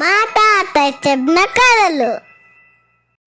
మా తాత చెప్పిన కథలు.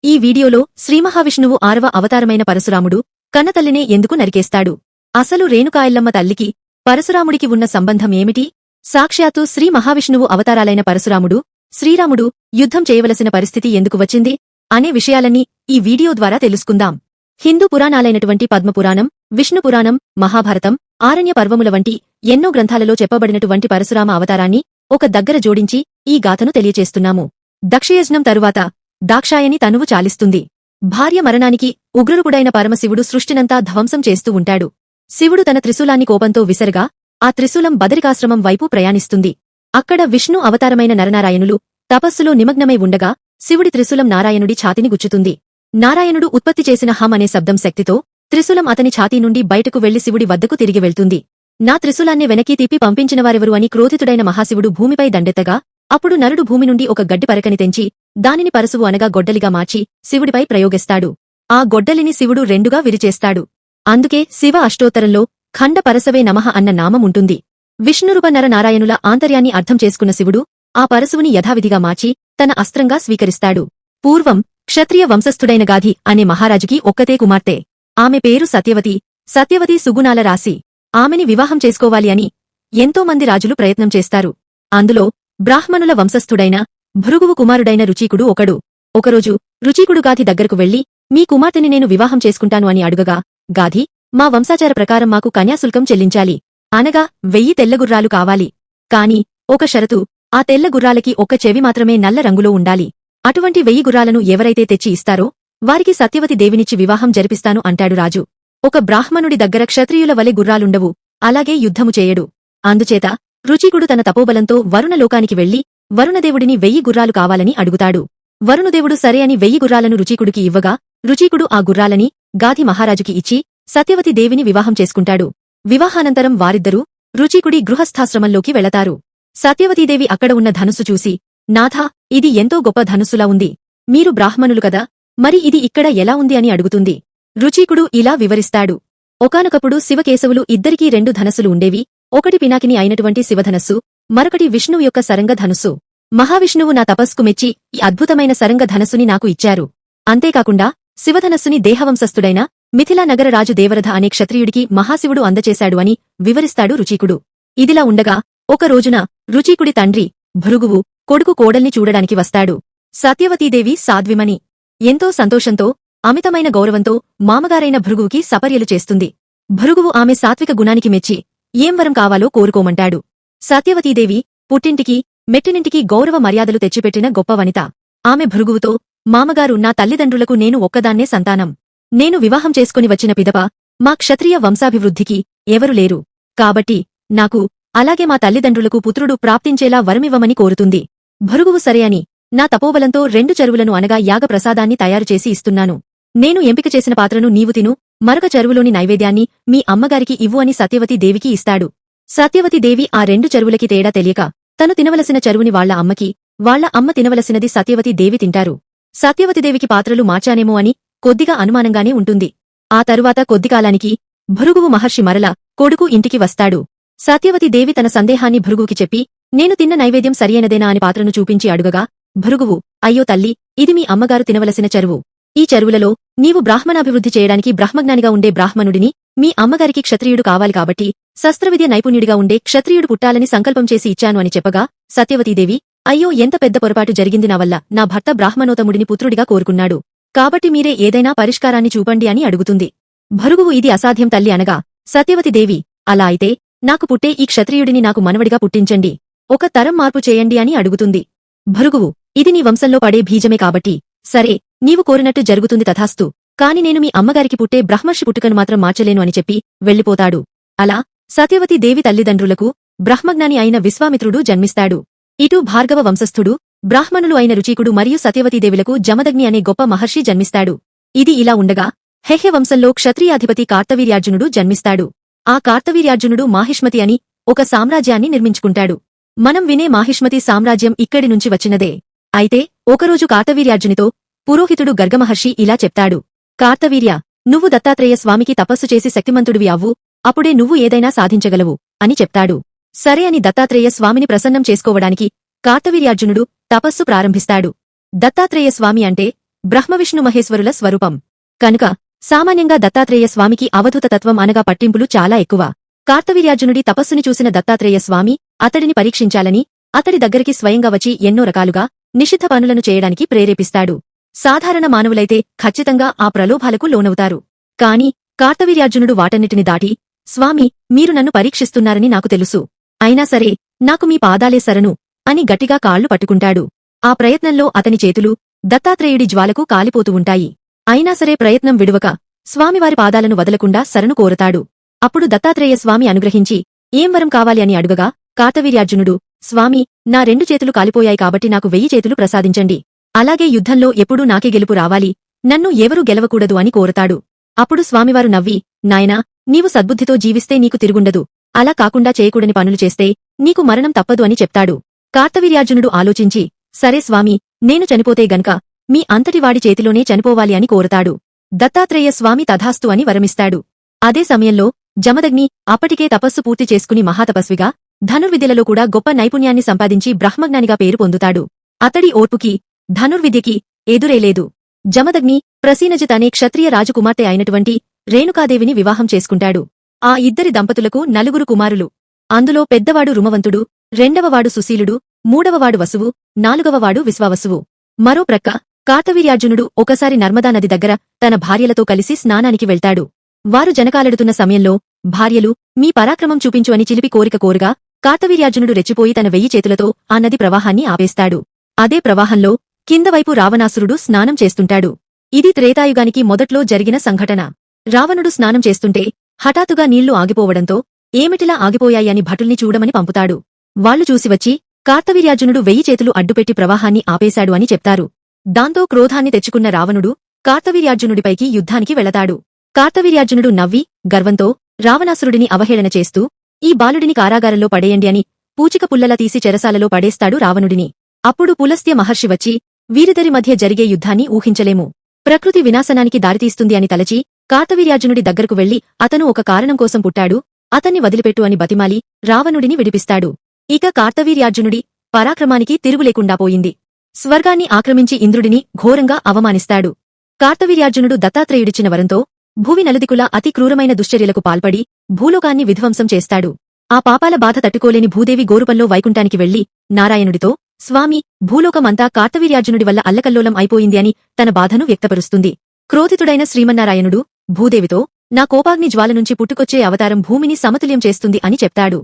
ఈ వీడియోలో శ్రీ మహావిష్ణువు ఆరవ అవతారమైన పరశురాముడు కన్నతల్లినే ఎందుకు నరికేస్తాడు? అసలు రేణుకాయల్లమ్మ తల్లికి పరశురాముడికి ఉన్న సంబంధం ఏమిటి? సాక్షాత్తు శ్రీ మహావిష్ణువు అవతారాలైన పరశురాముడు శ్రీరాముడు యుద్ధం చేయవలసిన పరిస్థితి ఎందుకు వచ్చింది? అనే విషయాలన్నీ ఈ వీడియో ద్వారా తెలుసుకుందాం. హిందూ పురాణాలైనటువంటి పద్మపురాణం విష్ణు పురాణం మహాభారతం ఆరణ్య పర్వముల వంటి ఎన్నో గ్రంథాలలో చెప్పబడినటువంటి పరశురామ అవతారాన్ని ఒక దగ్గర జోడించి ఈ గాథను తెలియచేస్తున్నాము. దక్షయజ్ఞం తరువాత దాక్షాయని తనువు చాలిస్తుంది. భార్య మరణానికి ఉగ్రరూపుడైన పరమశివుడు సృష్టినంతా ధ్వంసం చేస్తూ ఉంటాడు. శివుడు తన త్రిశూలాన్ని కోపంతో విసరగా ఆ త్రిశూలం బదరికాశ్రమం వైపు ప్రయాణిస్తుంది. అక్కడ విష్ణు అవతారమైన నరనారాయణులు తపస్సులో నిమగ్నమై ఉండగా శివుడి త్రిశూలం నారాయణుడి ఛాతిని గుచ్చుతుంది. నారాయణుడు ఉత్పత్తి చేసిన హం అనే శబ్దం శక్తితో త్రిశూలం అతని ఛాతీ నుండి బయటకు వెళ్ళి శివుడి వద్దకు తిరిగి వెళ్తుంది. నా త్రిశూలాన్ని వెనక్కి తిప్పి పంపించినవారెవరు అని క్రోధితుడైన మహాశివుడు భూమిపై దండెత్తగా అప్పుడు నరుడు భూమి నుండి ఒక గడ్డి పరకని తెంచి దానిని పరశువు అనగా గొడ్డలిగా మార్చి శివుడిపై ప్రయోగిస్తాడు. ఆ గొడ్డలిని శివుడు రెండుగా విరిచేస్తాడు. అందుకే శివ అష్టోత్తరంలో ఖండ పరసవే నమః అన్న నామం ఉంటుంది విష్ణురూప నరనారాయణుల ఆంతర్యాన్ని అర్థం చేసుకున్న శివుడు ఆ పరశువుని యథావిధిగా మార్చి తన అస్త్రంగా స్వీకరిస్తాడు. పూర్వం క్షత్రియ వంశస్థుడైన గాధి అనే మహారాజుకి ఒక్కతే కుమార్తె. ఆమె పేరు సత్యవతి. సత్యవతి సుగుణాల రాశి. ఆమెని వివాహం చేసుకోవాలి అని ఎంతోమంది రాజులు ప్రయత్నం చేస్తారు. అందులో బ్రాహ్మణుల వంశస్థుడైన భృగువు కుమారుడైన రుచీకుడు ఒకడు. ఒకరోజు రుచీకుడు గాధి దగ్గరకు వెళ్ళి మీ కుమార్తెని నేను వివాహం చేసుకుంటాను అని అడుగగా గాధి మా వంశాచార ప్రకారం మాకు కన్యాశుల్కం చెల్లించాలి. అనగా వెయ్యి తెల్లగుర్రాలు కావాలి. కాని ఒక షరతు ఆ తెల్ల గుర్రాలకి ఒక్క చెవి మాత్రమే నల్ల రంగులో ఉండాలి. అటువంటి వెయ్యి గుర్రాలను ఎవరైతే తెచ్చి ఇస్తారో వారికి సత్యవతి దేవినిచ్చి వివాహం జరిపిస్తాను అంటాడు రాజు. ఒక బ్రాహ్మణుడి దగ్గర క్షత్రియుల వలె గుర్రాలుండవు అలాగే యుద్ధము చేయడు. అందుచేత రుచికుడు తన తపోబలంతో వరుణలోకానికి వెళ్ళి వరుణదేవుడిని వెయ్యి గుర్రాలు కావాలని అడుగుతాడు. వరుణదేవుడు సరే అని వెయ్యి గుర్రాలను రుచికుడికి ఇవ్వగా రుచికుడు ఆ గుర్రాలని గాధి మహారాజుకి ఇచ్చి సత్యవతి దేవిని వివాహం చేసుకుంటాడు. వివాహానంతరం వారిద్దరూ రుచికుడి గృహస్థాశ్రమంలోకి వెళతారు. సత్యవతీదేవి అక్కడ ఉన్న ధనుస్సు చూసి నాథా ఇది ఎంతో గొప్ప ధనుస్సులా ఉంది. మీరు బ్రాహ్మణులు కదా మరి ఇది ఇక్కడ ఎలా ఉంది అని అడుగుతుంది. రుచీకుడు ఇలా వివరిస్తాడు. ఒకనొకప్పుడు శివకేశవులు ఇద్దరికీ రెండు ధనస్సులు ఉండేవి. ఒకటి పినాకిని అయినటువంటి శివధనస్సు మరొకటి విష్ణువు యొక్క సరంగధనుస్సు. మహావిష్ణువు నా తపస్సుకు మెచ్చి ఈ అద్భుతమైన సరంగధనస్సుని నాకు ఇచ్చారు. అంతేకాకుండా శివధనస్సుని దేహవంశస్థుడైన మిథిలా నగర రాజు దేవరథ అనే క్షత్రియుడికి మహాశివుడు అందచేశాడు అని వివరిస్తాడు రుచీకుడు. ఇదిలా ఉండగా ఒక రోజున రుచీకుడి తండ్రి భృగువు కొడుకు కోడల్ని చూడడానికి వస్తాడు. సత్యవతీదేవి సాధ్విమని ఎంతో సంతోషంతో అమితమైన గౌరవంతో మామగారైన భృగువుకి సపర్యలు చేస్తుంది. భృగువు ఆమె సాత్విక గుణానికి మెచ్చి ఏం వరం కావాలో కోరుకోమంటాడు. సత్యవతీదేవి పుట్టింటికి మెట్టినింటికి గౌరవ మర్యాదలు తెచ్చిపెట్టిన గొప్ప వనిత. ఆమె భృగువుతో మామగారు నా తల్లిదండ్రులకు నేను ఒక్కదాన్నే సంతానం. నేను వివాహం చేసుకుని వచ్చిన పిదప మా క్షత్రియ వంశాభివృద్ధికి ఎవరు లేరు. కాబట్టి నాకు అలాగే మా తల్లిదండ్రులకు పుత్రుడు ప్రాప్తించేలా వరమివ్వమని కోరుతుంది. భృగువు సరే అని నా తపోబలంతో రెండు చెరువులను అనగా యాగ ప్రసాదాన్ని తయారుచేసి ఇస్తున్నాను. నేను ఎంపిక చేసిన పాత్రను నీవు తిను మరొక చెరువులోని నైవేద్యాన్ని మీ అమ్మగారికి ఇవ్వు అని సత్యవతి దేవికి ఇస్తాడు. సత్యవతి దేవి ఆ రెండు చెరువులకి తేడా తెలియక తను తినవలసిన చెరువుని వాళ్ళ అమ్మకి వాళ్ళ అమ్మ తినవలసినది సత్యవతి దేవి తింటారు. సత్యవతిదేవికి పాత్రలు మార్చానేమో అని కొద్దిగా అనుమానంగానే ఉంటుంది. ఆ తరువాత కొద్దికాలానికి భృగువు మహర్షి మరల కొడుకు ఇంటికి వస్తాడు. సత్యవతి దేవి తన సందేహాన్ని భృగువుకి చెప్పి నేను తిన్న నైవేద్యం సరియైనదేనా అని పాత్రను చూపించి అడుగగా భృగువు అయ్యో తల్లి ఇది మీ అమ్మగారు తినవలసిన చెరువు. ఈ చెరువులలో నీవు బ్రాహ్మణాభివృద్ధి చేయడానికి బ్రహ్మజ్ఞానిగా ఉండే బ్రాహ్మణుడిని మీ అమ్మగారికి క్షత్రియుడు కావాలి కాబట్టి శస్త్రవిద్య నైపుణ్యుడిగా ఉండే క్షత్రియుడు పుట్టాలని సంకల్పం చేసి ఇచ్చాను అని చెప్పగా సత్యవతీదేవి అయ్యో ఎంత పెద్ద పొరపాటు జరిగింది నా వల్ల నా భర్త బ్రాహ్మణోతముడిని పుత్రుడిగా కోరుకున్నాడు. కాబట్టి మీరే ఏదైనా పరిష్కారాన్ని చూపండి అని అడుగుతుంది. భరుగువు ఇది అసాధ్యం తల్లి అనగా సత్యవతిదేవి అలా అయితే నాకు పుట్టే ఈ క్షత్రియుడిని నాకు మనవడిగా పుట్టించండి. ఒక తరం మార్పు చేయండి అని అడుగుతుంది. భరుగువు ఇది నీ వంశంలో పడే బీజమే కాబట్టి సరే నీవు కోరినట్టు జరుగుతుంది తథాస్తు. కాని నేను మీ అమ్మగారికి పుట్టే బ్రహ్మర్షి పుట్టుకను మాత్రం మార్చలేను అని చెప్పి వెళ్ళిపోతాడు. అలా సత్యవతి దేవి తల్లిదండ్రులకు బ్రహ్మజ్ఞాని అయిన విశ్వామిత్రుడు జన్మిస్తాడు. ఇటు భార్గవ వంశస్థుడు బ్రాహ్మణులు అయిన రుచీకుడు మరియు సత్యవతీదేవులకు జమదగ్ని అనే గొప్ప మహర్షి జన్మిస్తాడు. ఇది ఇలా ఉండగా హెహ్య వంశంలో క్షత్రియాధిపతి కార్తవీర్యార్జునుడు జన్మిస్తాడు. ఆ కార్తవీర్యార్జునుడు మాహిష్మతి అని ఒక సామ్రాజ్యాన్ని నిర్మించుకుంటాడు. మనం వినే మాహిష్మతి సామ్రాజ్యం ఇక్కడి నుంచి వచ్చినదే. అయితే ఒకరోజు కార్తవీర్యార్జునితో పురోహితుడు గర్గమహర్షి ఇలా చెప్తాడు. కార్తవీర్య నువ్వు దత్తాత్రేయ స్వామికి తపస్సు చేసి శక్తిమంతుడివి అవ్వు. అప్పుడే నువ్వు ఏదైనా సాధించగలవు అని చెప్తాడు. సరే అని దత్తాత్రేయ స్వామిని ప్రసన్నం చేసుకోవడానికి కార్తవీర్యార్జునుడు తపస్సు ప్రారంభిస్తాడు. దత్తాత్రేయ స్వామి అంటే బ్రహ్మవిష్ణు మహేశ్వరుల స్వరూపం. కనుక సామాన్యంగా దత్తాత్రేయ స్వామికి అవధూత తత్వం అనగా పట్టింపులు చాలా ఎక్కువ. కార్తవీర్యార్జునుడి తపస్సుని చూసిన దత్తాత్రేయ స్వామి అతడిని పరీక్షించాలని అతడి దగ్గరికి స్వయంగా వచ్చి ఎన్నో రకాలుగా నిషిద్ధ పనులను చేయడానికి ప్రేరేపిస్తాడు. సాధారణ మానవులైతే ఖచ్చితంగా ఆ ప్రలోభాలకు లోనవుతారు. కాని కార్తవీర్యార్జునుడు వాటన్నిటిని దాటి స్వామి మీరు నన్ను పరీక్షిస్తున్నారని నాకు తెలుసు. అయినా సరే నాకు మీ పాదాలే సరను అని గట్టిగా కాళ్ళు పట్టుకుంటాడు. ఆ ప్రయత్నంలో అతని చేతులు దత్తాత్రేయుడి జ్వాలకు కాలిపోతూ ఉంటాయి. అయినా సరే ప్రయత్నం విడువక స్వామివారి పాదాలను వదలకుండా సరను కోరతాడు. అప్పుడు దత్తాత్రేయ స్వామి అనుగ్రహించి ఏం వరం కావాలి అని అడుగగా కార్తవీర్యార్జునుడు స్వామి నా రెండు చేతులు కాలిపోయాయి కాబట్టి నాకు వెయ్యి చేతులు ప్రసాదించండి. అలాగే యుద్ధంలో ఎప్పుడూ నాకే గెలుపు రావాలి. నన్ను ఎవరూ గెలవకూడదు అని కోరతాడు. అప్పుడు స్వామివారు నవ్వి నాయనా నీవు సద్బుద్ధితో జీవిస్తే నీకు తిరుగుండదు. అలా కాకుండా చేయకూడని పనులు చేస్తే నీకు మరణం తప్పదు అని చెప్తాడు. కార్తవీర్యార్జునుడు ఆలోచించి సరే స్వామి నేను చనిపోతే గనక మీ అంతటివాడి చేతిలోనే చనిపోవాలి అని కోరతాడు. దత్తాత్రేయ స్వామి తథాస్తు అని వరమిస్తాడు. అదే సమయంలో జమదగ్ని అప్పటికే తపస్సు పూర్తి చేసుకుని మహాతపస్విగా ధనుర్విద్యలలో కూడా గొప్ప నైపుణ్యాన్ని సంపాదించి బ్రహ్మజ్ఞానిగా పేరు పొందుతాడు. అతడి ఓర్పుకి ధనుర్విద్యకి ఎదురేలేదు జమదగ్ని ప్రసీనజిత్ అనే క్షత్రియ రాజకుమార్తె అయినటువంటి రేణుకాదేవిని వివాహం చేసుకుంటాడు. ఆ ఇద్దరి దంపతులకు నలుగురు కుమారులు. అందులో పెద్దవాడు రుమవంతుడు రెండవవాడు సుశీలుడు మూడవవాడు వసువు నాలుగవవాడు విశ్వావసువు. మరో ప్రక్క కార్తవీర్యార్జునుడు ఒకసారి నర్మదా నది దగ్గర తన భార్యలతో కలిసి స్నానానికి వెళ్తాడు. వారు జనకాలెడుతున్న సమయంలో భార్యలు మీ పరాక్రమం చూపించు అని చిలిపి కోరిక కోరుగా కార్తవీర్యార్జునుడు రెచ్చిపోయి తన వెయ్యి చేతులతో ఆ నది ప్రవాహాన్ని ఆపేస్తాడు. అదే ప్రవాహంలో కిందవైపు రావణాసురుడు స్నానం చేస్తుంటాడు. ఇది త్రేతాయుగానికి మొదట్లో జరిగిన సంఘటన. రావణుడు స్నానం చేస్తుంటే హఠాత్తుగా నీళ్ళు ఆగిపోవడంతో ఏమిటిలా ఆగిపోయాయని భటుల్ని చూడమని పంపుతాడు. వాళ్ళు చూసివచ్చి కార్తవీర్యార్జునుడు వెయ్యి చేతులు అడ్డుపెట్టి ప్రవాహాన్ని ఆపేశాడు అని చెప్తారు. దాంతో క్రోధాన్ని తెచ్చుకున్న రావణుడు కార్తవీర్యార్జునుడిపైకి యుద్ధానికి వెళతాడు. కార్తవీర్యార్జునుడు నవ్వి గర్వంతో రావణాసురుడిని అవహేళన చేస్తూ ఈ బాలుడిని కారాగారంలో పడేయండి అని పూచిక పుల్లలా తీసి చెరసాలలో పడేస్తాడు రావణుడిని. అప్పుడు పులస్త్య మహర్షి వచ్చి వీరిద్దరి మధ్య జరిగే యుద్ధాన్ని ఊహించలేము. ప్రకృతి వినాశనానికి దారితీస్తుంది అని తలచి కార్తవీర్యార్జునుడి దగ్గరకు వెళ్ళి అతను ఒక కారణం కోసం పుట్టాడు అతన్ని వదిలిపెట్టు అని బతిమాలి రావణుడిని విడిపిస్తాడు. ఇక కార్తవీర్యార్జునుడి పరాక్రమానికి తిరుగులేకుండా పోయింది. స్వర్గాన్ని ఆక్రమించి ఇంద్రుడిని ఘోరంగా అవమానిస్తాడు. కార్తవీర్యార్జునుడు దత్తాత్రేయుడిచ్చిన వరంతో భూవి నలుదికుల అతి క్రూరమైన దుశ్చర్యలకు పాల్పడి భూలోకాన్ని విధ్వంసం చేస్తాడు. ఆ పాపాల బాధ తట్టుకోలేని భూదేవి గోరుపల్లో వైకుంఠానికి వెళ్ళి నారాయణుడితో స్వామి భూలోకమంతా కార్తవీర్యార్జునుడి వల్ల అల్లకల్లోలం అయిపోయింది అని తన బాధను వ్యక్తపరుస్తుంది. క్రోధితుడైన శ్రీమన్నారాయణుడు భూదేవితో నా కోపాగ్ని జ్వాల నుంచి పుట్టుకొచ్చే అవతారం భూమిని సమతుల్యం చేస్తుంది అని చెప్తాడు.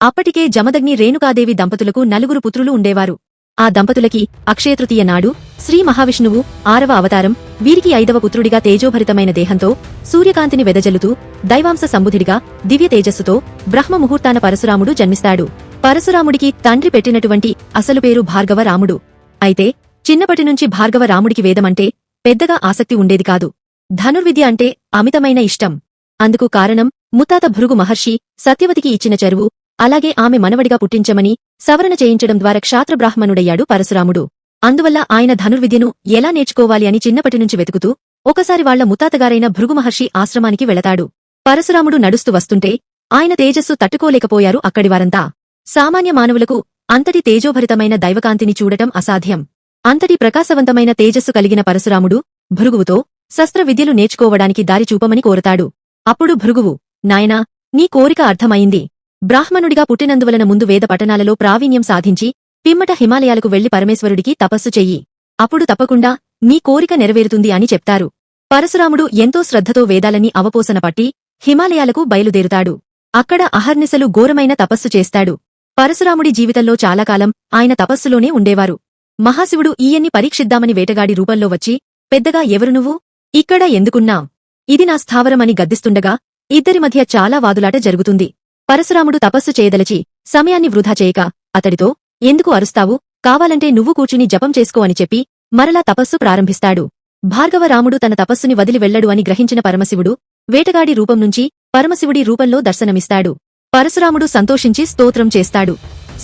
అప్పటికే జమదగ్ని రేణుకాదేవి దంపతులకు నలుగురు పుత్రులు ఉండేవారు. ఆ దంపతులకి అక్షయతృతీయ నాడు శ్రీ మహావిష్ణువు ఆరవ అవతారం వీరికి ఐదవ పుత్రుడిగా తేజోభరితమైన దేహంతో సూర్యకాంతిని వెదజల్లుతూ దైవాంశ సంబుధిడిగా దివ్య తేజస్సుతో బ్రహ్మ ముహూర్తాన పరశురాముడు జన్మిస్తాడు. పరశురాముడికి తండ్రి పెట్టినటువంటి అసలు పేరు భార్గవ రాముడు అయితే చిన్నప్పటినుంచి భార్గవ రాముడికి వేదమంటే పెద్దగా ఆసక్తి ఉండేది కాదు. ధనుర్విద్య అంటే అమితమైన ఇష్టం. అందుకు కారణం ముత్తాత భృగు మహర్షి సత్యవతికి ఇచ్చిన చెరువు అలాగే ఆమె మనవడిగా పుట్టించమని సవరణ చేయించడం ద్వారా క్షాత్రబ్రాహ్మణుడయ్యాడు పరశురాముడు. అందువల్ల ఆయన ధనుర్విద్యను ఎలా నేర్చుకోవాలి అని చిన్నపటినుంచి వెతుకుతూ ఒకసారి వాళ్ళ ముత్తాతగారైన భృగుమహర్షి ఆశ్రమానికి వెళతాడు. పరశురాముడు నడుస్తూ వస్తుంటే ఆయన తేజస్సు తట్టుకోలేకపోయారు అక్కడివారంతా సామాన్య మానవులకు అంతటి తేజోభరితమైన దైవకాంతిని చూడటం అసాధ్యం. అంతటి ప్రకాశవంతమైన తేజస్సు కలిగిన పరశురాముడు భృగువుతో శస్త్రవిద్యలు నేర్చుకోవడానికి దారి చూపమని కోరతాడు. అప్పుడు భృగువు నాయనా నీ కోరిక అర్థమైంది. బ్రాహ్మణుడిగా పుట్టినందువలన ముందు వేద పఠనాలలో ప్రావీణ్యం సాధించి పిమ్మట హిమాలయాలకు వెళ్ళి పరమేశ్వరుడికి తపస్సు చెయ్యి. అప్పుడు తప్పకుండా నీ కోరిక నెరవేరుతుంది అని చెప్తారు. పరశురాముడు ఎంతో శ్రద్ధతో వేదాలని అవపోసన పట్టి హిమాలయాలకు బయలుదేరుతాడు. అక్కడ అహర్నిశలు ఘోరమైన తపస్సు చేస్తాడు. పరశురాముడి జీవితంలో చాలాకాలం ఆయన తపస్సులోనే ఉండేవారు. మహాశివుడు ఈయన్ని పరీక్షిద్దామని వేటగాడి రూపంలో వచ్చి పెద్దగా ఎవరు నువ్వు? ఇక్కడ ఎందుకున్నాం ఇది నా స్థావరమని గద్దిస్తుండగా ఇద్దరి మధ్య చాలా వాదులాట జరుగుతుంది. పరశురాముడు తపస్సు చేయదలచి సమయాన్ని వృధా చేయక అతడితో ఎందుకు అరుస్తావు? కావాలంటే నువ్వు కూర్చుని జపం చేసుకో అని చెప్పి మరలా తపస్సు ప్రారంభిస్తాడు. భార్గవరాముడు తన తపస్సుని వదిలి వెళ్ళడు అని గ్రహించిన పరమశివుడు వేటగాడి రూపం నుంచి పరమశివుడి రూపంలో దర్శనమిస్తాడు. పరశురాముడు సంతోషించి స్తోత్రం చేస్తాడు.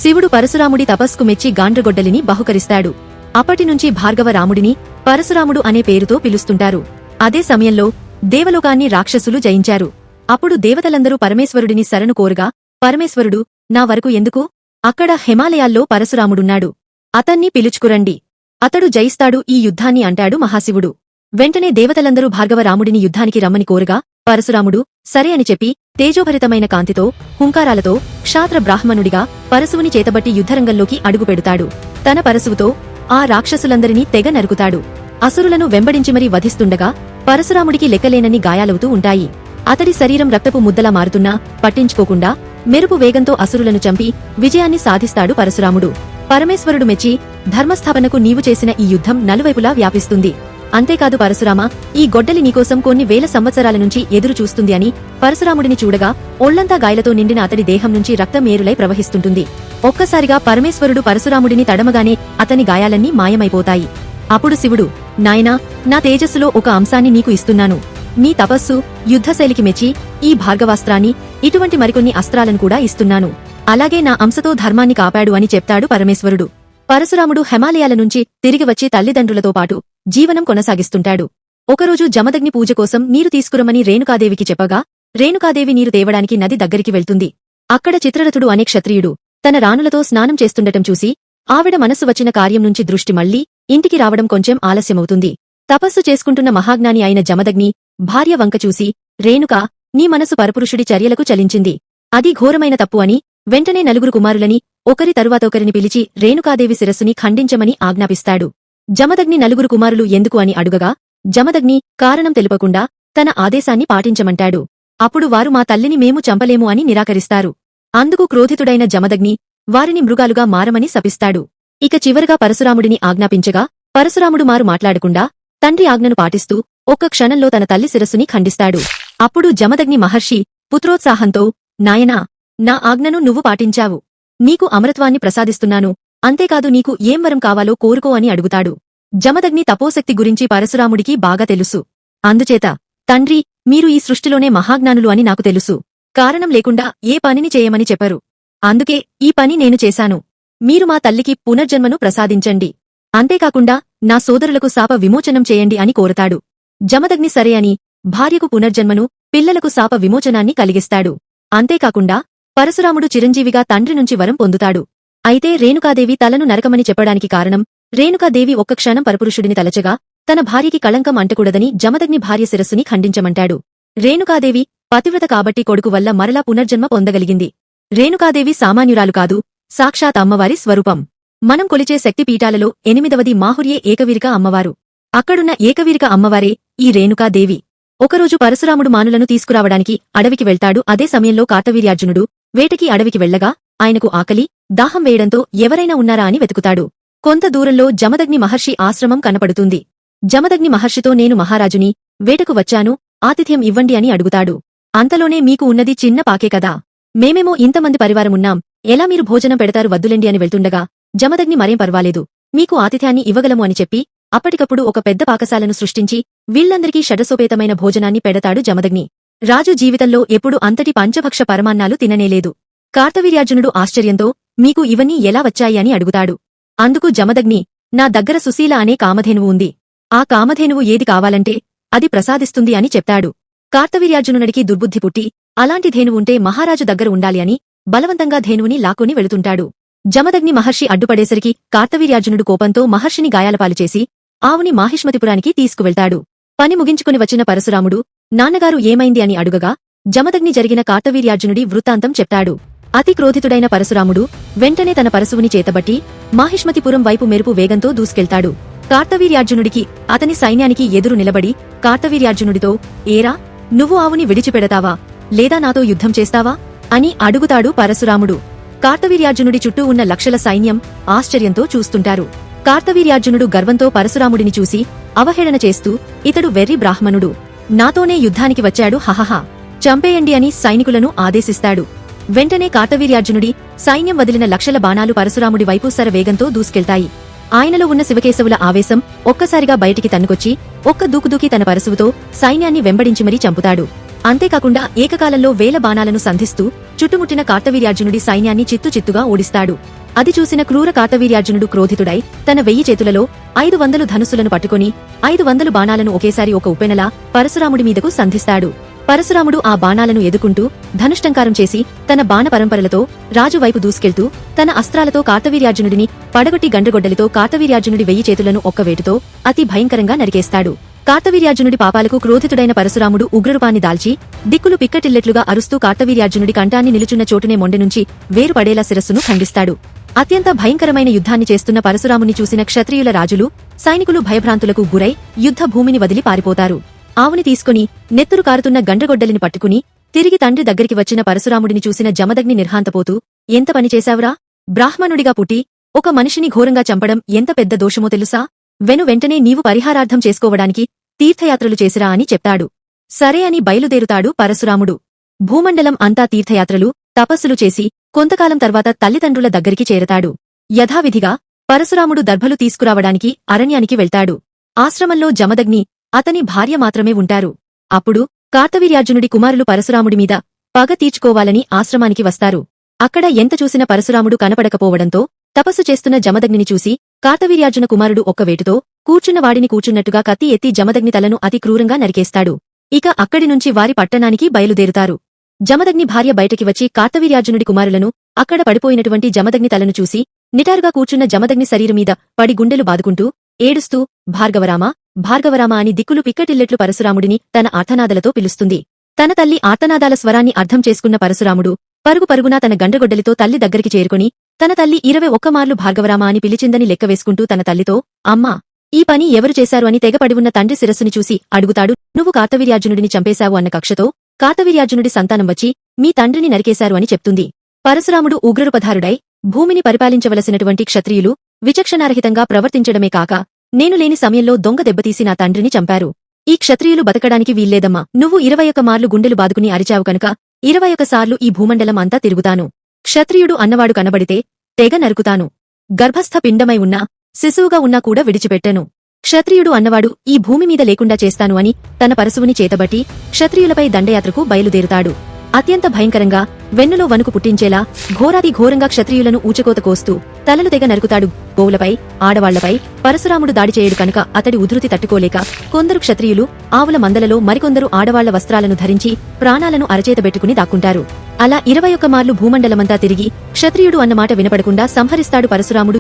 శివుడు పరశురాముడి తపస్సుకు మెచ్చి గాండ్రగొడ్డలిని బహుకరిస్తాడు. అప్పటినుంచి భార్గవరాముడిని పరశురాముడు అనే పేరుతో పిలుస్తుంటారు. అదే సమయంలో దేవలోకాన్ని రాక్షసులు జయించారు. అప్పుడు దేవతలందరూ పరమేశ్వరుడిని శరణు కోరుగా పరమేశ్వరుడు నా వరకు ఎందుకు? అక్కడ హిమాలయాల్లో పరశురాముడున్నాడు. అతన్ని పిలుచుకురండి. అతడు జయిస్తాడు ఈ యుద్ధాన్ని అంటాడు మహాశివుడు. వెంటనే దేవతలందరూ భార్గవరాముడిని యుద్ధానికి రమ్మని కోరుగా పరశురాముడు సరే అని చెప్పి తేజోభరితమైన కాంతితో హుంకారాలతో క్షాత్ర బ్రాహ్మణుడిగా పరశువుని చేతబట్టి యుద్ధరంగంలోకి అడుగుపెడుతాడు తన పరశువుతో ఆ రాక్షసులందరినీ తెగ నరుకుతాడు. అసురులను వెంబడించి మరీ వధిస్తుండగా పరశురాముడికి లెక్కలేనని గాయాలవుతూ ఉంటాయి. అతడి శరీరం రక్తపు ముద్దలా మారుతున్నా పట్టించుకోకుండా మెరుపు వేగంతో అసురులను చంపి విజయాన్ని సాధిస్తాడు పరశురాముడు. పరమేశ్వరుడు మెచ్చి ధర్మస్థాపనకు నీవు చేసిన ఈ యుద్ధం నలువైపులా వ్యాపిస్తుంది. అంతేకాదు పరశురామ ఈ గొడ్డలి నీకోసం కొన్ని వేల సంవత్సరాల నుంచి ఎదురు చూస్తుంది అని పరశురాముడిని చూడగా ఒళ్ళంతా గాయలతో నిండిన అతడి దేహం నుంచి రక్తమేరులై ప్రవహిస్తుంటుంది. ఒక్కసారిగా పరమేశ్వరుడు పరశురాముడిని తడమగానే అతని గాయాలన్నీ మాయమైపోతాయి. అప్పుడు శివుడు నాయనా నా తేజస్సులో ఒక అంశాన్ని నీకు ఇస్తున్నాను. నీ తపస్సు యుద్ధశైలికి మెచ్చి ఈ భార్గవాస్త్రాన్ని ఇటువంటి మరికొన్ని అస్త్రాలను కూడా ఇస్తున్నాను. అలాగే నా అంశతో ధర్మాన్ని కాపాడు అని చెప్తాడు పరమేశ్వరుడు. పరశురాముడు హిమాలయాల నుంచి తిరిగి వచ్చి తల్లిదండ్రులతో పాటు జీవనం కొనసాగిస్తుంటాడు. ఒకరోజు జమదగ్ని పూజ కోసం నీరు తీసుకురమని రేణుకాదేవికి చెప్పగా రేణుకాదేవి నీరు తేవడానికి నది దగ్గరికి వెళ్తుంది. అక్కడ చిత్రరథుడు అనే క్షత్రియుడు తన రాణులతో స్నానం చేస్తుండటం చూసి ఆవిడ మనసు వచ్చిన కార్యం నుంచి దృష్టి మళ్ళీ ఇంటికి రావడం కొంచెం ఆలస్యమవుతుంది. తపస్సు చేసుకుంటున్న మహాజ్ఞాని అయిన జమదగ్ని భార్య వంక చూసి రేణుక నీ మనసు పరపురుషుడి చర్యలకు చలించింది. అది ఘోరమైన తప్పు అని వెంటనే నలుగురు కుమారులని ఒకరి తరువాత ఒకరిని పిలిచి రేణుకాదేవి శిరస్సుని ఖండించమని ఆజ్ఞాపిస్తాడు. జమదగ్ని నలుగురు కుమారులు ఎందుకు అని అడుగగా జమదగ్ని కారణం తెలుపకుండా తన ఆదేశాన్ని పాటించమంటాడు. అప్పుడు వారు మా తల్లిని మేము చంపలేము అని నిరాకరిస్తారు. అందుకు క్రోధితుడైన జమదగ్ని వారిని మృగాలుగా మారమని శపిస్తాడు. ఇక చివరగా పరశురాముడిని ఆజ్ఞాపించగా పరశురాముడు మారు మాట్లాడకుండా తండ్రి ఆజ్ఞను పాటిస్తూ ఒక్క క్షణంలో తన తల్లి శిరస్సుని ఖండిస్తాడు. అప్పుడు జమదగ్ని మహర్షి పుత్రోత్సాహంతో నాయనా నా ఆజ్ఞను నువ్వు పాటించావు. నీకు అమరత్వాన్ని ప్రసాదిస్తున్నాను. అంతేకాదు నీకు ఏం వరం కావాలో కోరుకో అని అడుగుతాడు. జమదగ్ని తపోశక్తి గురించి పరశురాముడికి బాగా తెలుసు. అందుచేత తండ్రి మీరు ఈ సృష్టిలోనే మహాజ్ఞానులు అని నాకు తెలుసు. కారణం లేకుండా ఏ పనిని చేయమని చెప్పరు. అందుకే ఈ పని నేను చేశాను. మీరు మా తల్లికి పునర్జన్మను ప్రసాదించండి. అంతేకాకుండా నా సోదరులకు శాప విమోచనం చేయండి అని కోరతాడు. జమదగ్ని సరే అని భార్యకు పునర్జన్మను పిల్లలకు శాప విమోచనాన్ని కలిగిస్తాడు. అంతేకాకుండా పరశురాముడు చిరంజీవిగా తండ్రి నుంచి వరం పొందుతాడు. అయితే రేణుకాదేవి తలను నరకమని చెప్పడానికి కారణం రేణుకాదేవి ఒక్క క్షణం పరపురుషుడిని తలచగా తన భార్యకి కళంకం అంటకూడదని జమదగ్ని భార్య శిరస్సుని ఖండించమంటాడు. రేణుకాదేవి పతివ్రత కాబట్టి కొడుకు వల్ల మరలా పునర్జన్మ పొందగలిగింది. రేణుకాదేవి సామాన్యురాలు కాదు సాక్షాత్ అమ్మవారి స్వరూపం. మనం కొలిచే శక్తిపీఠాలలో ఎనిమిదవది మాహుర్యే ఏకవీరిక అమ్మవారు. అక్కడున్న ఏకవీరిక అమ్మవారే ఈ రేణుకాదేవి. ఒకరోజు పరశురాముడు మానులను తీసుకురావడానికి అడవికి వెళ్తాడు. అదే సమయంలో కార్తవీర్యార్జునుడు వేటకి అడవికి వెళ్ళగా ఆయనకు ఆకలి దాహం వేయడంతో ఎవరైనా ఉన్నారా అని వెతుకుతాడు. కొంత దూరంలో జమదగ్ని మహర్షి ఆశ్రమం కనపడుతుంది. జమదగ్ని మహర్షితో నేను మహారాజుని వేటకు వచ్చాను ఆతిథ్యం ఇవ్వండి అని అడుగుతాడు. అంతలోనే మీకు ఉన్నది చిన్న పాకే కదా. మేమేమో ఇంతమంది పరివారమున్నాం. ఎలా మీరు భోజనం పెడతారు వద్దులెండి అని వెళ్తుండగా జమదగ్ని మరేం పర్వాలేదు. మీకు ఆతిథ్యాన్ని ఇవ్వగలము అని చెప్పి అప్పటికప్పుడు ఒక పెద్ద పాకశాలను సృష్టించి వీళ్ళందరికీ షడసోపేతమైన భోజనాన్ని పెడతాడు జమదగ్ని. రాజు జీవితంలో ఎప్పుడు అంతటి పంచభక్ష పరమాన్నాలు తిననేలేదు కార్తవీర్యార్జునుడు ఆశ్చర్యంతో మీకు ఇవన్నీ ఎలా వచ్చాయి? అని అడుగుతాడు. అందుకు జమదగ్ని నా దగ్గర సుశీల అనే కామధేనువు ఉంది. ఆ కామధేనువు ఏది కావాలంటే అది ప్రసాదిస్తుంది అని చెప్తాడు. కార్తవీర్యార్జునుడికి దుర్బుద్ధి పుట్టి అలాంటి ధేనువుంటే మహారాజు దగ్గర ఉండాలి అని బలవంతంగా ధేనువుని లాక్కుని వెళుతుంటాడు. జమదగ్ని మహర్షి అడ్డుపడేసరికి కార్తవీర్యార్జునుడు కోపంతో మహర్షిని గాయాలపాలు చేసి ఆవుని మాహిష్మతిపురానికి తీసుకువెళ్తాడు. పని ముగించుకుని వచ్చిన పరశురాముడు నాన్నగారు ఏమైంది? అని అడుగగా జమదగ్ని జరిగిన కార్తవీర్యార్జునుడి వృత్తాంతం చెప్తాడు. అతి క్రోధితుడైన పరశురాముడు వెంటనే తన పరశువుని చేతబట్టి మాహిష్మతిపురం వైపు మెరుపు వేగంతో దూసుకెళ్తాడు. కార్తవీర్యార్జునుడికి అతని సైన్యానికి ఎదురు నిలబడి కార్తవీర్యార్జునుడితో ఏరా నువ్వు ఆవుని విడిచిపెడతావా? లేదా నాతో యుద్ధం చేస్తావా? అని అడుగుతాడు పరశురాముడు. కార్తవీర్యార్జునుడి చుట్టూ ఉన్న లక్షల సైన్యం ఆశ్చర్యంతో చూస్తుంటారు. కార్తవీర్యార్జునుడు గర్వంతో పరశురాముడిని చూసి అవహేళన చేస్తూ ఇతడు వెర్రి బ్రాహ్మణుడు. నాతోనే యుద్ధానికి వచ్చాడు. హహహ. చంపేయండి అని సైనికులను ఆదేశిస్తాడు. వెంటనే కార్తవీర్యార్జునుడి సైన్యం వదిలిన లక్షల బాణాలు పరశురాముడి వైపుసర వేగంతో దూసుకెళ్తాయి. ఆయనలో ఉన్న శివకేశవుల ఆవేశం ఒక్కసారిగా బయటికి తన్నుకొచ్చి ఒక్క దూకుదూకి తన పరశువుతో సైన్యాన్ని వెంబడించి మరీ చంపుతాడు. అంతేకాకుండా ఏకకాలంలో వేల బాణాలను సంధిస్తూ చుట్టుముట్టిన కార్తవీర్యార్జునుడి సైన్యాన్ని చిత్తుచిత్తుగా ఓడిస్తాడు. అది చూసిన క్రూర కార్తవీర్యార్జునుడు క్రోధితుడై తన వెయ్యి చేతులలో ఐదు వందలు ధనుసులను పట్టుకుని ఐదు వందలు బాణాలను ఒకేసారి ఒక ఉపెనలా పరశురాముడి మీదకు సంధిస్తాడు. పరశురాముడు ఆ బాణాలను ఎదుకుంటూ ధనుష్టంకారం చేసి తన బాణ పరంపరలతో రాజువైపు దూసుకెళ్తూ తన అస్త్రాలతో కార్తవీర్యార్జునుడిని పడగొట్టి గండగొడ్డలితో కార్తవీర్యార్జునుడి వెయ్యి చేతులను ఒక్కవేటుతో అతి భయంకరంగా నరికేస్తాడు. కార్తవీర్యార్జునుడి పాపాలకు క్రోధితుడైన పరశురాముడు ఉగ్రరూపాన్ని దాల్చి దిక్కులు పిక్కటిల్లెట్లుగా అరుస్తూ కార్తవీర్యార్జునుడి కంఠాన్ని నిలుచున్న చోటునే మొండెనుంచి వేరుపడేలా శిరస్సును ఖండిస్తాడు. అత్యంత భయంకరమైన యుద్ధాన్ని చేస్తున్న పరశురాముని చూసిన క్షత్రియుల రాజులు సైనికులు భయభ్రాంతులకు గురై యుద్ధ భూమిని వదిలి పారిపోతారు. ఆవుని తీసుకుని నెత్తురు కారుతున్న గండ్రగొడ్డలిని పట్టుకుని తిరిగి తండ్రి దగ్గరికి వచ్చిన పరశురాముడిని చూసిన జమదగ్ని నిర్హాంతపోతూ ఎంత పనిచేశావురా బ్రాహ్మణుడిగా పుట్టి ఒక మనిషిని ఘోరంగా చంపడం ఎంత పెద్ద దోషమో తెలుసా? వెను వెంటనే నీవు పరిహారార్థం చేసుకోవడానికి తీర్థయాత్రలు చేసిరా అని చెప్తాడు. సరే అని బయలుదేరుతాడు పరశురాముడు. భూమండలం అంతా తీర్థయాత్రలు తపస్సులు చేసి కొంతకాలం తర్వాత తల్లిదండ్రుల దగ్గరికి చేరతాడు. యథావిధిగా పరశురాముడు దర్భలు తీసుకురావడానికి అరణ్యానికి వెళ్తాడు. ఆశ్రమంలో జమదగ్ని అతని భార్య మాత్రమే ఉంటారు. అప్పుడు కార్తవీర్యార్జునుడి కుమారులు పరశురాముడి మీద పగ తీర్చుకోవాలని ఆశ్రమానికి వస్తారు. అక్కడ ఎంత చూసిన పరశురాముడు కనపడకపోవడంతో తపస్సు చేస్తున్న జమదగ్నిని చూసి కార్తవీర్యార్జున కుమారుడు ఒక్కవేటుతో కూర్చున్నవాడిని కూర్చున్న వాడిని కూర్చున్నట్టుగా కత్తి ఎత్తి జమదగ్ని తలను అతి క్రూరంగా నరికేస్తాడు. ఇక అక్కడి నుంచి వారి పట్టణానికి బయలుదేరుతారు. జమదగ్ని భార్య బయటకి వచ్చి కార్తవీర్యార్జునుడి కుమారులను అక్కడ పడిపోయినటువంటి జమదగ్ని తలను చూసి నిటారుగా కూర్చున్న జమదగ్ని శరీరమీద పడి గుండెలు బాదుకుంటూ ఏడుస్తూ భార్గవరామ భార్గవరామ అని దిక్కులు పిక్కటిల్లెట్లు పరశురాముడిని తన ఆర్తనాదలతో పిలుస్తుంది. తన తల్లి ఆర్తనాదాల స్వరాన్ని అర్థం చేసుకున్న పరశురాముడు పరుగు పరుగునా తన గండ్రగొడ్డలితో తల్లి దగ్గరికి చేరుకుని తన తల్లి ఇరవై ఒక్కమార్లు భార్గవరామా అని పిలిచిందని లెక్కవేసుకుంటూ తన తల్లితో అమ్మా ఈ పని ఎవరు చేశారు అని తెగపడి ఉన్న తండ్రి శిరస్సుని చూసి అడుగుతాడు నువ్వు కార్తవీర్యార్జునుడిని చంపేశావు అన్న కక్షతో కార్తవీర్యార్జునుడి సంతానం వచ్చి మీ తండ్రిని నరికేశారు అని చెప్తుంది. పరశురాముడు ఉగ్రరూపధారుడై భూమిని పరిపాలించవలసినటువంటి క్షత్రియులు విచక్షణారహితంగా ప్రవర్తించడమే కాక నేను లేని సమయంలో దొంగ దెబ్బతీసి నా తండ్రిని చంపారు. ఈ క్షత్రియులు బతకడానికి వీల్లేదమ్మా. నువ్వు ఇరవై మార్లు గుండెలు బాదుకుని అరిచావు కనుక ఇరవై సార్లు ఈ భూమండలం అంతా తిరుగుతాను. క్షత్రియుడు అన్నవాడు కనబడితే తెగ నరుకుతాను. గర్భస్థ పిండమై ఉన్నా శిశువుగా ఉన్నా కూడా విడిచిపెట్టను. క్షత్రియుడు అన్నవాడు ఈ భూమి మీద లేకుండా చేస్తాను అని తన పరశువుని చేతబట్టి క్షత్రియులపై దండయాత్రకు బయలుదేరుతాడు. అత్యంత భయంకరంగా వెన్నులో వణుకు పుట్టించేలా ఘోరాది ఘోరంగా క్షత్రియులను ఊచకోత కోస్తూ తలలు తెగ నరుకుతాడు. గోవులపై ఆడవాళ్ళపై పరశురాముడు దాడి చేయడు కనుక అతడి ఉధృతి తట్టుకోలేక కొందరు క్షత్రియులు ఆవుల మందలలో మరికొందరు ఆడవాళ్ళ వస్త్రాలను ధరించి ప్రాణాలను అరచేతబెట్టుకుని దాక్కుంటారు. అలా ఇరవై ఒక్క మార్లు భూమండలమంతా తిరిగి క్షత్రియుడు అన్నమాట వినపడకుండా సంహరిస్తాడు పరశురాముడు.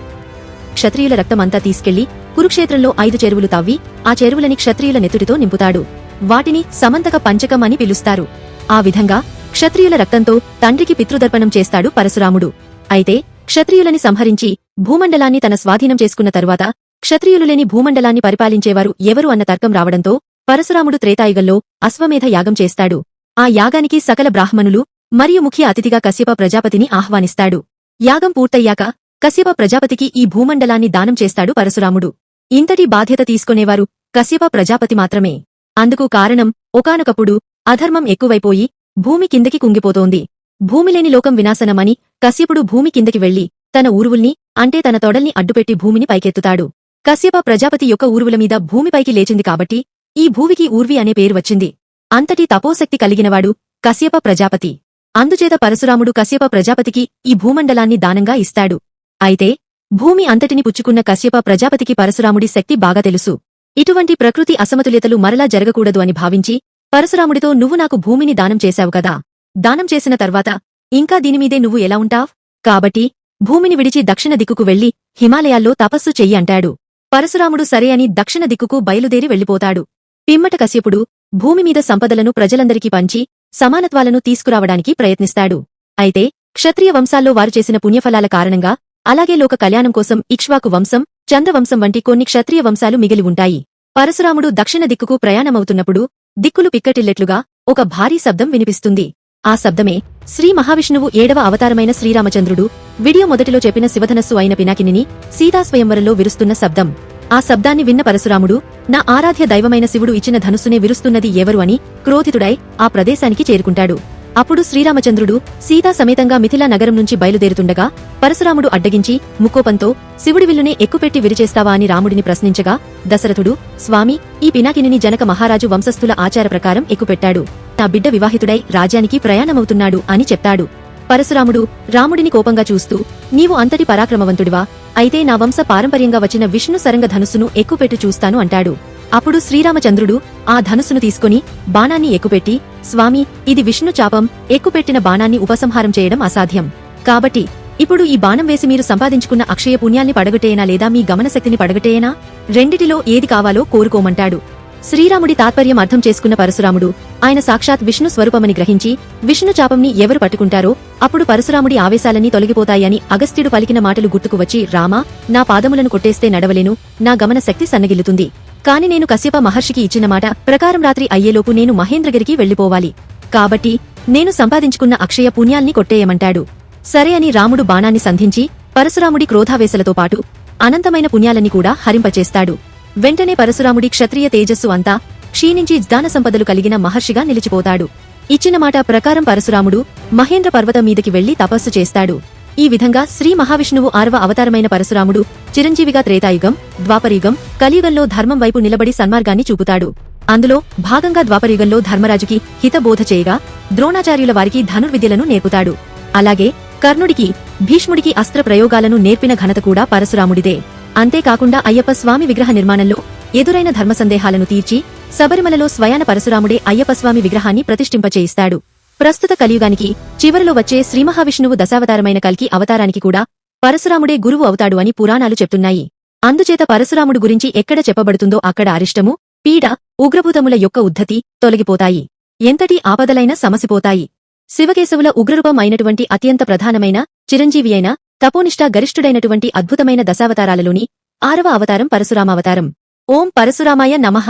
క్షత్రియుల రక్తమంతా తీసుకెళ్ళి కురుక్షేత్రంలో ఐదు చెరువులు తవ్వి ఆ చెరువులని క్షత్రియుల నెత్తుటితో నింపుతాడు. వాటిని సమంతక పంచకం అని పిలుస్తారు. ఆ విధంగా క్షత్రియుల రక్తంతో తండ్రికి పితృదర్పణం చేస్తాడు పరశురాముడు. అయితే క్షత్రియులని సంహరించి భూమండలాన్ని తన స్వాధీనం చేసుకున్న తరువాత క్షత్రియులు లేని భూమండలాన్ని పరిపాలించేవారు ఎవరు అన్న తర్కం రావడంతో పరశురాముడు త్రేతాయుగంలో అశ్వమేధ యాగం చేస్తాడు. ఆ యాగానికి సకల బ్రాహ్మణులు మరియు ముఖ్య అతిథిగా కశ్యప ప్రజాపతిని ఆహ్వానిస్తాడు. యాగం పూర్తయ్యాక కశ్యప ప్రజాపతికి ఈ భూమండలాన్ని దానం చేస్తాడు పరశురాముడు. ఇంతటి బాధ్యత తీసుకునేవారు కశ్యప ప్రజాపతి మాత్రమే. అందుకు కారణం ఒకానొకప్పుడు అధర్మం ఎక్కువైపోయి భూమి కిందకి కుంగిపోతోంది. భూమిలేని లోకం వినాశనమని కశ్యపుడు భూమి కిందకి వెళ్ళి తన ఊరువుల్ని అంటే తన తొడల్ని అడ్డుపెట్టి భూమిని పైకెత్తుతాడు. కశ్యప ప్రజాపతి యొక్క ఊరువుల మీద భూమిపైకి లేచింది కాబట్టి ఈ భూమికి ఊర్వి అనే పేరు వచ్చింది. అంతటి తపోశక్తి కలిగినవాడు కశ్యప ప్రజాపతి. అందుచేత పరశురాముడు కశ్యప ప్రజాపతికి ఈ భూమండలాన్ని దానంగా ఇస్తాడు. అయితే భూమి అంతటిని పుచ్చుకున్న కశ్యప ప్రజాపతికి పరశురాముడి శక్తి బాగా తెలుసు. ఇటువంటి ప్రకృతి అసమతుల్యతలు మరలా జరగకూడదు అని భావించి పరశురాముడితో నువ్వు నాకు భూమిని దానం చేశావు కదా. దానం చేసిన తర్వాత ఇంకా దీనిమీదే నువ్వు ఎలా ఉంటావ్? కాబట్టి భూమిని విడిచి దక్షిణ దిక్కుకు వెళ్ళి హిమాలయాల్లో తపస్సు చెయ్యి అంటాడు. పరశురాముడు సరే అని దక్షిణ దిక్కుకు బయలుదేరి వెళ్ళిపోతాడు పిమ్మట కశ్యపుడు భూమిమీద సంపదలను ప్రజలందరికీ పంచి సమానత్వాలను తీసుకురావడానికి ప్రయత్నిస్తాడు. అయితే క్షత్రియ వంశాల్లో వారు చేసిన పుణ్యఫలాల కారణంగా అలాగే లోక కళ్యాణం కోసం ఇక్ష్వాకు వంశం చంద్రవంశం వంటి కొన్ని క్షత్రియ వంశాలు మిగిలి ఉంటాయి. పరశురాముడు దక్షిణ దిక్కుకు ప్రయాణమవుతున్నప్పుడు దిక్కులు పిక్కటిల్లెట్లుగా ఒక భారీ శబ్దం వినిపిస్తుంది. ఆ శబ్దమే శ్రీ మహావిష్ణువు ఏడవ అవతారమైన శ్రీరామచంద్రుడు వీడియో మొదటిలో చెప్పిన శివధనస్సు అయిన పినాకినిని సీతాస్వయంవరంలో విరుస్తున్న శబ్దం. ఆ శబ్దాన్ని విన్న పరశురాముడు నా ఆరాధ్య దైవమైన శివుడు ఇచ్చిన ధనుస్సునే విరుస్తున్నది ఎవరు అని క్రోధితుడై ఆ ప్రదేశానికి చేరుకుంటాడు. అప్పుడు శ్రీరామచంద్రుడు సీతా సమేతంగా మిథిలా నగరం నుంచి బయలుదేరుతుండగా పరశురాముడు అడ్డగించి ముక్కోపంతో శివుడి విల్లునే ఎక్కుపెట్టి విరిచేస్తావా? అని రాముడిని ప్రశ్నించగా దశరథుడు స్వామి ఈ పినాకినిని జనక మహారాజు వంశస్థుల ఆచార ప్రకారం ఎక్కుపెట్టాడు. నా బిడ్డ వివాహితుడై రాజ్యానికి ప్రయాణమవుతున్నాడు అని చెప్తాడు. పరశురాముడు రాముడిని కోపంగా చూస్తూ నీవు అంతటి పరాక్రమవంతుడివా? అయితే నా వంశ పారంపర్యంగా వచ్చిన విష్ణు సరంగ ధనుస్సును ఎక్కుపెట్టు చూస్తాను అంటాడు. అప్పుడు శ్రీరామచంద్రుడు ఆ ధనుసును తీసుకుని బాణాన్ని ఎక్కుపెట్టి స్వామి ఇది విష్ణు చాపం. ఎక్కుపెట్టిన బాణాన్ని ఉపసంహారం చేయడం అసాధ్యం. కాబట్టి ఇప్పుడు ఈ బాణం వేసి మీరు సంపాదించుకున్న అక్షయ పుణ్యాల్ని పడగటేయనా లేదా మీ గమనశక్తిని పడగటేయనా రెండిటిలో ఏది కావాలో కోరుకోమంటాడు. శ్రీరాముడి తాత్పర్యం అర్థం చేసుకున్న పరశురాముడు ఆయన సాక్షాత్ విష్ణు స్వరూపమని గ్రహించి విష్ణు చాపంని ఎవరు పట్టుకుంటారో అప్పుడు పరశురాముడి ఆవేశాలన్నీ తొలగిపోతాయని అగస్త్యుడు పలికిన మాటలు గుర్తుకు వచ్చి రామా నా పాదములను కొట్టేస్తే నడవలేను. నా గమన శక్తి సన్నగిల్లుతుంది. కాని నేను కశ్యప మహర్షికి ఇచ్చిన మాట ప్రకారం రాత్రి అయ్యేలోపు నేను మహేంద్రగిరికి వెళ్ళిపోవాలి కాబట్టి నేను సంపాదించుకున్న అక్షయ పుణ్యాల్ని కొట్టేయమంటాడు. సరే అని రాముడు బాణాన్ని సంధించి పరశురాముడి క్రోధావేశలతో పాటు అనంతమైన పుణ్యాలని కూడా హరింపచేస్తాడు. వెంటనే పరశురాముడి క్షత్రియ తేజస్సు అంతా క్షీణించి జ్ఞాన సంపదలు కలిగిన మహర్షిగా నిలిచిపోతాడు. ఇచ్చిన మాట ప్రకారం పరశురాముడు మహేంద్ర పర్వతం మీదకి వెళ్ళి తపస్సు చేస్తాడు. ఈ విధంగా శ్రీ మహావిష్ణువు ఆరవ అవతారమైన పరశురాముడు చిరంజీవిగా త్రేతాయుగం ద్వాపరయుగం కలియుగంలో ధర్మం వైపు నిలబడి సన్మార్గాన్ని చూపుతాడు. అందులో భాగంగా ద్వాపరయుగంలో ధర్మరాజుకి హితబోధ చేయగా ద్రోణాచార్యుల వారికి ధనుర్విద్యలను నేర్పుతాడు. అలాగే కర్ణుడికి భీష్ముడికి అస్త్ర ప్రయోగాలను నేర్పిన ఘనత కూడా పరశురాముడిదే. అంతేకాకుండా అయ్యప్ప స్వామి విగ్రహ నిర్మాణంలో ఎదురైన ధర్మ సందేహాలను తీర్చి శబరిమలలో స్వయాన పరశురాముడే అయ్యప్ప స్వామి విగ్రహాన్ని ప్రతిష్ఠింపచేయిస్తాడు. ప్రస్తుత కలియుగానికి చివరిలో వచ్చే శ్రీమహావిష్ణువు దశావతారమైన కల్కి అవతారానికి కూడా పరశురాముడే గురువు అవుతాడు అని పురాణాలు చెప్తున్నాయి. అందుచేత పరశురాముడు గురించి ఎక్కడ చెప్పబడుతుందో అక్కడ అరిష్టము పీడ ఉగ్రభూతముల యొక్క ఉద్ధతి తొలగిపోతాయి. ఎంతటి ఆపదలైన సమసిపోతాయి. శివకేశవుల ఉగ్రరూపం అయినటువంటి అత్యంత ప్రధానమైన చిరంజీవి అయిన తపోనిష్ట గరిష్ఠుడైనటువంటి అద్భుతమైన దశావతారాలలోని ఆరవ అవతారం పరశురామావతారం. ఓం పరశురామాయ నమః.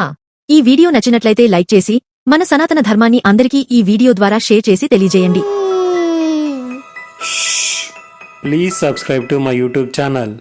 ఈ వీడియో నచ్చినట్లయితే లైక్ చేసి మన సనాతన ధర్మాన్ని అందరికీ ఈ వీడియో ద్వారా షేర్ చేసి తెలియజేయండి. Please subscribe to my YouTube channel